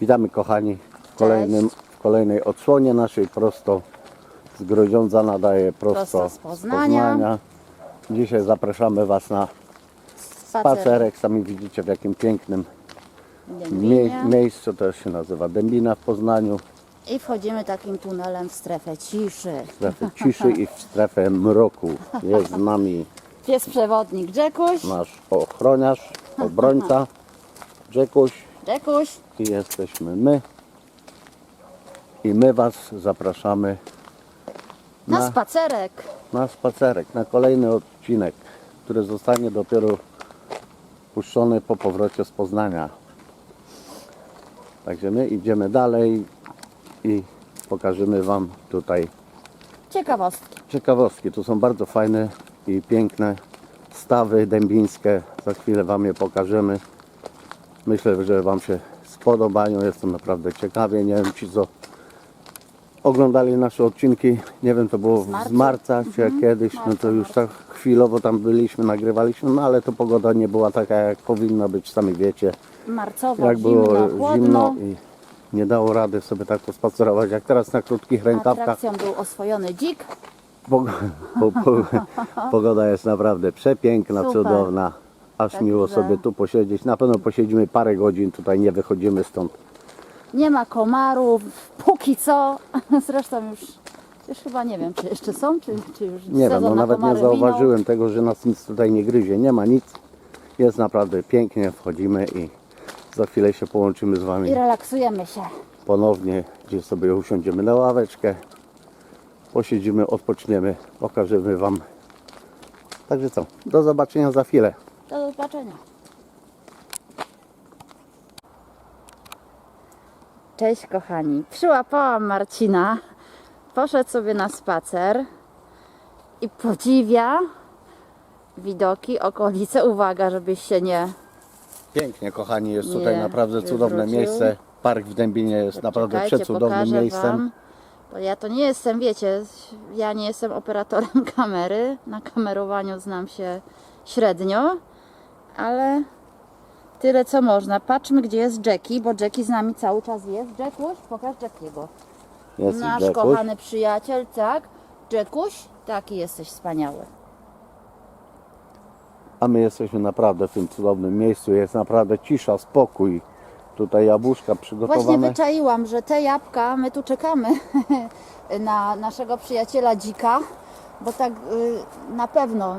Witamy kochani w, kolejnym, w kolejnej odsłonie naszej prosto z Grodziądza nadaje prosto, Prosto z Poznania. Dzisiaj zapraszamy Was na spacerek. Sami widzicie w jakim pięknym mie- miejscu. To się nazywa Dębina w Poznaniu. I wchodzimy takim tunelem w strefę ciszy. W strefę ciszy i w strefę mroku. Jest z nami Pies przewodnik Jackuś. nasz ochroniarz, obrońca Jackuś Jackuś. i jesteśmy my. I my Was zapraszamy Na, Na- spacerek. na spacerek, na kolejny odcinek, który zostanie dopiero puszczony po powrocie z Poznania. Także my idziemy dalej i pokażemy Wam tutaj Ciekawostki. ciekawostki. Tu są bardzo fajne i piękne stawy dębińskie. Za chwilę Wam je pokażemy. Myślę, że Wam się spodobają. Jestem naprawdę ciekawie. Nie wiem, ci co oglądali nasze odcinki, nie wiem, to było Z marca? czy kiedyś, no to już tak chwilowo tam byliśmy, nagrywaliśmy, no ale to pogoda nie była taka jak powinna być, sami wiecie, Marcowo, jak zimno, było chłodno. zimno i nie dało rady sobie tak pospacerować, jak teraz na krótkich rękawkach. Atrakcją był oswojony dzik. Pog- po, po, pogoda jest naprawdę przepiękna, Super. cudowna. Aż Także- miło sobie tu posiedzieć. Na pewno posiedzimy parę godzin, tutaj nie wychodzimy stąd. Nie ma komarów. Póki co. Zresztą już, już chyba nie wiem, czy jeszcze są, czy, czy już Nie wiem, no na nawet nie zauważyłem tego, że nas nic tutaj nie gryzie. Nie ma nic. Jest naprawdę pięknie, wchodzimy i za chwilę się połączymy z Minął. Wami I relaksujemy się. ponownie, gdzie sobie usiądziemy na ławeczkę. Posiedzimy, odpoczniemy, pokażemy Wam. Także co, do zobaczenia za chwilę. Do zobaczenia. Cześć kochani. Przyłapałam Marcina. Poszedł sobie na spacer i podziwia widoki, okolice. Uwaga, żebyś się nie... Pięknie, kochani, jest Nie, tutaj naprawdę cudowne wywrócił. miejsce. Park w Dębinie jest naprawdę Czekajcie, przecudownym pokażę miejscem. Wam. Bo ja to nie jestem, wiecie, ja nie jestem operatorem kamery. Na kamerowaniu znam się średnio, ale tyle co można. Patrzmy, gdzie jest Jackie, bo Jackie z nami cały czas jest. Jackuś, pokaż Jackiego. Jest Nasz Jackuś. kochany przyjaciel, tak? Jackuś, taki jesteś wspaniały. A my jesteśmy naprawdę w tym cudownym miejscu. Jest naprawdę cisza, spokój. Tutaj jabłuszka Właśnie przygotowane. wyczaiłam, że te jabłka, my tu czekamy na naszego przyjaciela dzika, bo tak y, na pewno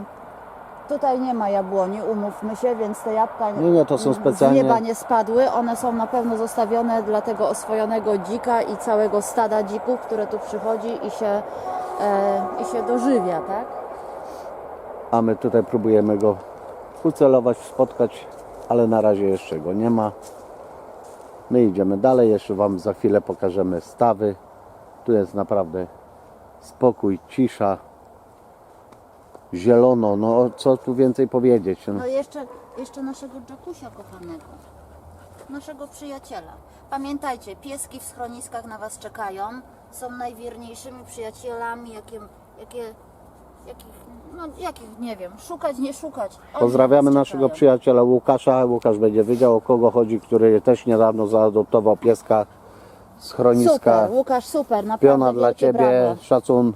tutaj nie ma jabłoni, umówmy się, więc te jabłka Nie, nie, to są z specjalnie- nieba nie spadły. One są na pewno zostawione dla tego oswojonego dzika i całego stada dzików, które tu przychodzi i się, e, i się dożywia, tak? A my tutaj próbujemy go ucelować, spotkać, ale na razie jeszcze go nie ma. My idziemy dalej, jeszcze Wam za chwilę pokażemy stawy. Tu jest naprawdę spokój, cisza, zielono, no co tu więcej powiedzieć. No, No jeszcze, jeszcze naszego Jackusia kochanego, naszego przyjaciela. Pamiętajcie, pieski w schroniskach na Was czekają. Są najwierniejszymi przyjacielami, jakie, jakie, jakich, no jakich nie wiem, szukać, nie szukać. Oni Pozdrawiamy was naszego czekają. przyjaciela Łukasza. Łukasz będzie wiedział o kogo chodzi, który też niedawno zaadoptował pieska z. Super, Łukasz, super, naprawdę Piona dla wielkie Ciebie, brawo. szacun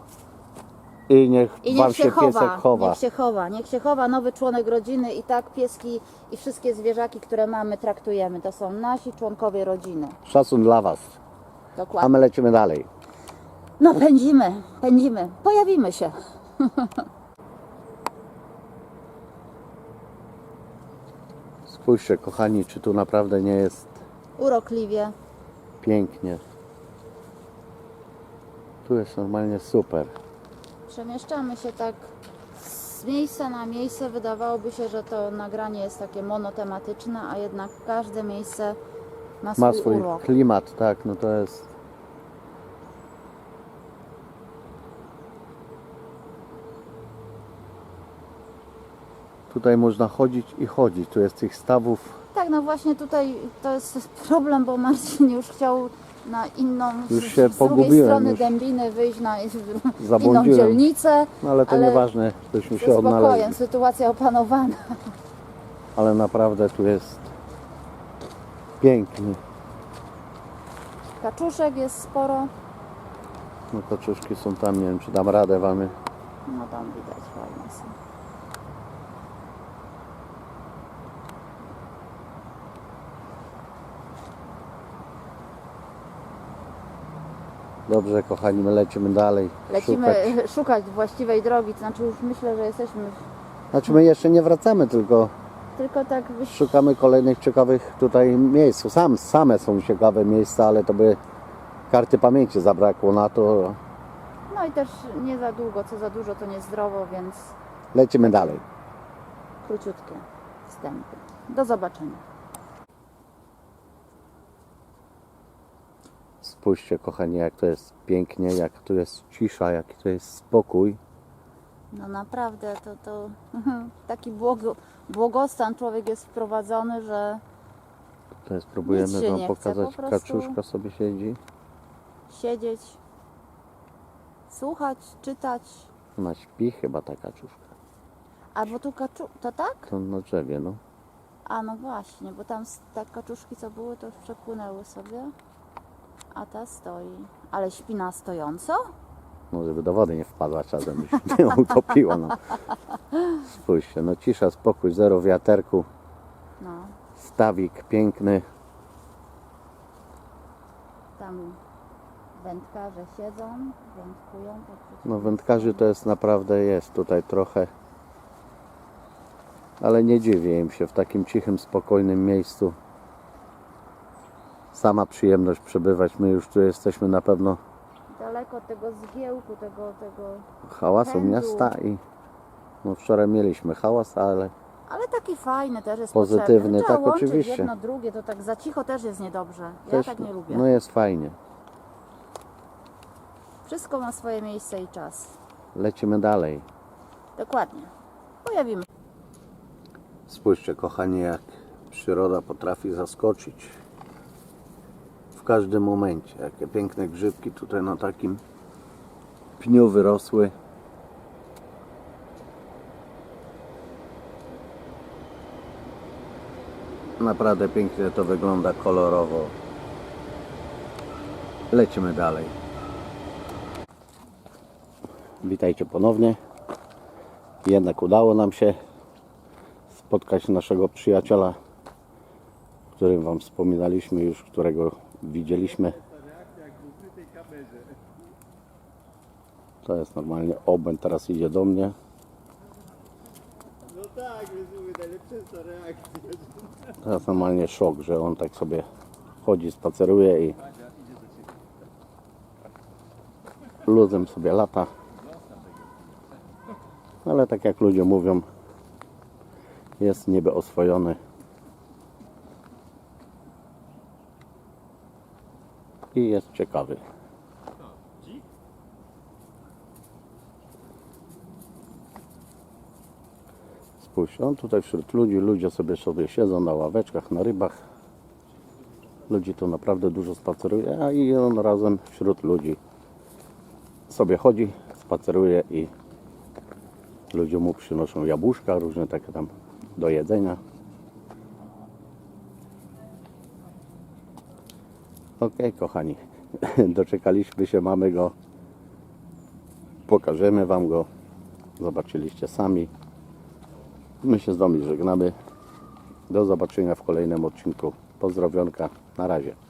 i niech I Wam niech się się chowa, piesek chowa. niech się chowa, niech się chowa nowy członek rodziny i tak pieski i wszystkie zwierzaki, które mamy, traktujemy. To są nasi członkowie rodziny. Szacun dla Was. A Dokładnie. my lecimy dalej. No pędzimy, pędzimy, pojawimy się. Spójrzcie, kochani, czy tu naprawdę nie jest Urokliwie. pięknie. Tu jest normalnie super. Przemieszczamy się tak z miejsca na miejsce. Wydawałoby się, że to nagranie jest takie monotematyczne, a jednak każde miejsce ma swój, Ma swój urok. klimat, tak, no to jest. Tutaj można chodzić i chodzić. Tu jest tych stawów Tak, no właśnie tutaj to jest problem, bo Marcin już chciał na inną, Już z, się z drugiej pogubiłem, strony już Dębiny wyjść na inną Zabłądziłem. dzielnicę. No ale to Ale nieważne, byśmy się odnaleźli. spokojem, sytuacja opanowana. Ale naprawdę tu jest pięknie. Kaczuszek jest sporo. No kaczuszki są tam, nie wiem czy dam radę wamy. No tam widać fajnie są. Dobrze kochani, my lecimy dalej. Lecimy Szukać. szukać. właściwej drogi, to znaczy już myślę, że jesteśmy Znaczy my jeszcze nie wracamy, tylko tylko tak szukamy kolejnych ciekawych tutaj miejsc. Sam, same są ciekawe miejsca, ale to by karty pamięci zabrakło na to. No i też nie za długo, co za dużo to niezdrowo, więc Lecimy dalej. króciutkie wstępy. Do zobaczenia. Spójrzcie kochani, jak to jest pięknie, jak tu jest cisza, jak to jest spokój. No naprawdę, to, to taki błogo, błogostan człowiek jest wprowadzony, że To jest, próbujemy się wam nie chce, pokazać. po prostu. Kaczuszka sobie siedzi. siedzieć, słuchać, czytać. Ona śpi chyba ta kaczuszka. Albo tu kaczu... To tak? To na drzewie, no. A no właśnie, bo tam s- te kaczuszki co były, to już przepłynęły sobie. A ta stoi. Ale śpi na stojąco? No żeby do wody nie wpadła czasem, by się nie utopiła. No. Spójrzcie, no cisza, spokój, zero wiaterku, No, stawik piękny. tam wędkarze siedzą, wędkują. No wędkarzy to jest naprawdę jest tutaj trochę. Ale nie dziwię im się w takim cichym, spokojnym miejscu. Sama przyjemność przebywać. My już tu jesteśmy na pewno Daleko od tego zgiełku, tego, tego... hałasu Pędu. miasta i no wczoraj mieliśmy hałas, ale Ale taki fajny też jest Pozytywny, potrzebny. Trzeba tak, łączyć oczywiście. jedno, drugie, to tak za cicho też jest niedobrze. Ja też tak nie lubię. no jest fajnie. Wszystko ma swoje miejsce i czas. Lecimy dalej. Dokładnie. Pojawimy Spójrzcie kochani, jak przyroda potrafi zaskoczyć w każdym momencie. Jakie piękne grzybki tutaj na takim pniu wyrosły. Naprawdę pięknie to wygląda kolorowo. Lecimy dalej. Witajcie ponownie. Jednak udało nam się spotkać naszego przyjaciela, którym Wam wspominaliśmy już, którego widzieliśmy. To jest normalnie obłęd, teraz idzie do mnie. No tak, najlepsza reakcja. Jest normalnie szok, że on tak sobie chodzi, spaceruje i luzem sobie lata. Ale tak jak ludzie mówią, jest niby oswojony. I jest ciekawy. Spójrz, on tutaj wśród ludzi, ludzie sobie sobie siedzą na ławeczkach, na rybach. Ludzi tu naprawdę dużo spaceruje, a i on razem wśród ludzi sobie chodzi, spaceruje i ludzie mu przynoszą jabłuszka, różne takie tam do jedzenia. Okej, kochani, doczekaliśmy się, mamy go. Pokażemy Wam go. Zobaczyliście sami. My się z Wami żegnamy. Do zobaczenia w kolejnym odcinku. Pozdrowionka. Na razie.